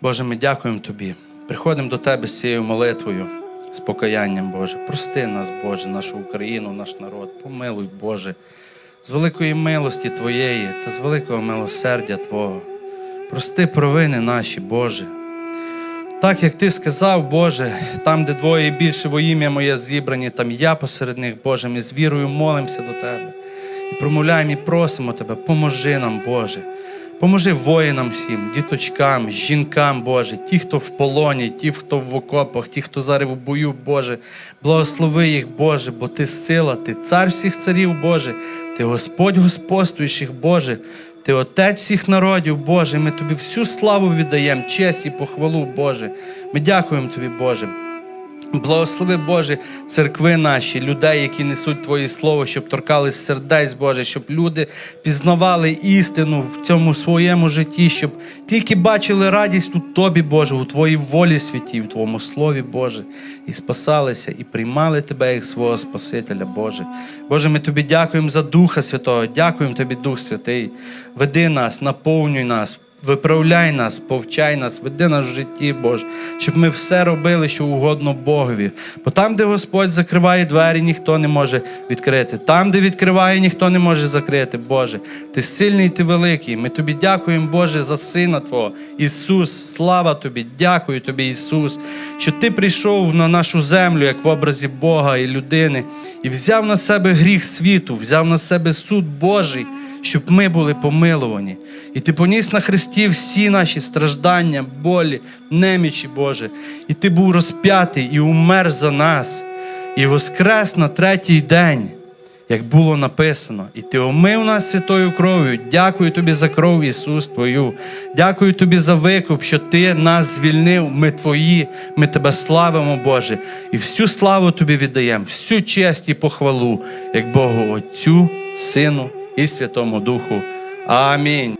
Боже, ми дякуємо Тобі. Приходимо до Тебе з цією молитвою, з покаянням, Боже. Прости нас, Боже, нашу Україну, наш народ. Помилуй, Боже, з великої милості Твоєї та з великого милосердя Твого. Прости провини наші, Боже. Так як ти сказав, Боже, там, де двоє і більше во ім'я моє зібрані, там я посеред них, Боже, ми з вірою молимося до Тебе. І промовляємо і просимо Тебе, поможи нам, Боже. Поможи воїнам всім, діточкам, жінкам, Боже, ті, хто в полоні, ті, хто в окопах, ті, хто зараз в бою, Боже. Благослови їх, Боже, бо Ти сила, Ти цар всіх царів, Боже, Ти Господь господствуючих, Боже. Ти отець всіх народів, Боже, ми тобі всю славу віддаємо, честь і похвалу, Боже. Ми дякуємо тобі, Боже. Благослови, Боже, церкви наші, людей, які несуть Твоє Слово, щоб торкались сердець, Боже, щоб люди пізнавали істину в цьому своєму житті, щоб тільки бачили радість у Тобі, Боже, у Твоїй волі святій, в Твоєму Слові, Боже, і спасалися, і приймали Тебе як свого Спасителя, Боже. Боже, ми Тобі дякуємо за Духа Святого, дякуємо Тобі, Дух Святий. Веди нас, наповнюй нас. Виправляй нас, повчай нас, веди нас в житті, Боже, щоб ми все робили, що угодно Богові. Бо там, де Господь закриває двері, ніхто не може відкрити. Там, де відкриває, ніхто не може закрити, Боже. Ти сильний, ти великий. Ми тобі дякуємо, Боже, за Сина Твого. Ісус, слава Тобі, дякую Тобі, Ісус, що Ти прийшов на нашу землю, як в образі Бога і людини, і взяв на себе гріх світу, взяв на себе суд Божий щоб ми були помилувані. І ти поніс на Христі всі наші страждання, болі, немічі, Боже. І ти був розп'ятий і умер за нас, і воскрес на третій день, як було написано. І ти омив нас святою кров'ю. Дякую тобі за кров, Ісус, Твою. Дякую тобі за викуп, що Ти нас звільнив. Ми Твої, ми Тебе славимо, Боже. І всю славу Тобі віддаємо, всю честь і похвалу, як Богу Отцю, Сину і Святому Духу. Амінь.